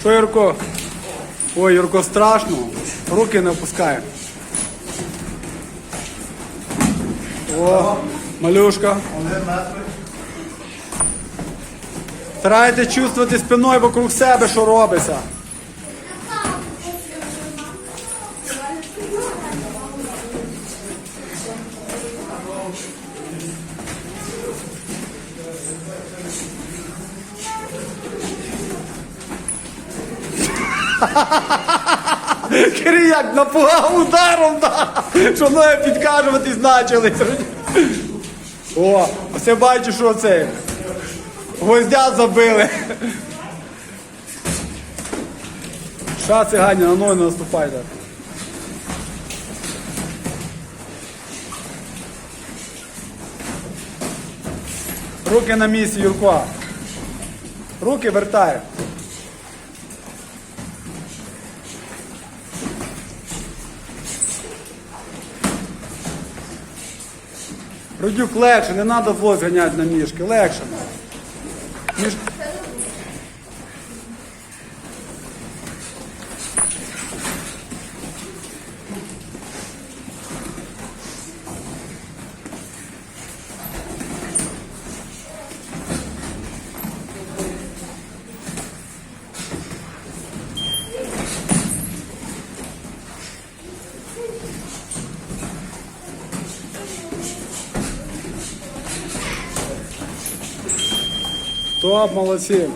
Що, Юрко? Ой, Юрко, страшно. Руки не опускає. О, малюшка. Старайтесь чувствувати спиною вокруг себе, що робиться. Кирияк напугав ударом, да, що ноги підкажуватись почали. О, я бачу, що це. Гвоздя забили. Ша цигані, на ноги не наступайте. Руки на місці, Юрко. Руки вертай. Родюк, легше, не треба воз ганяти на мішки, легше. Між... Топ, молодці.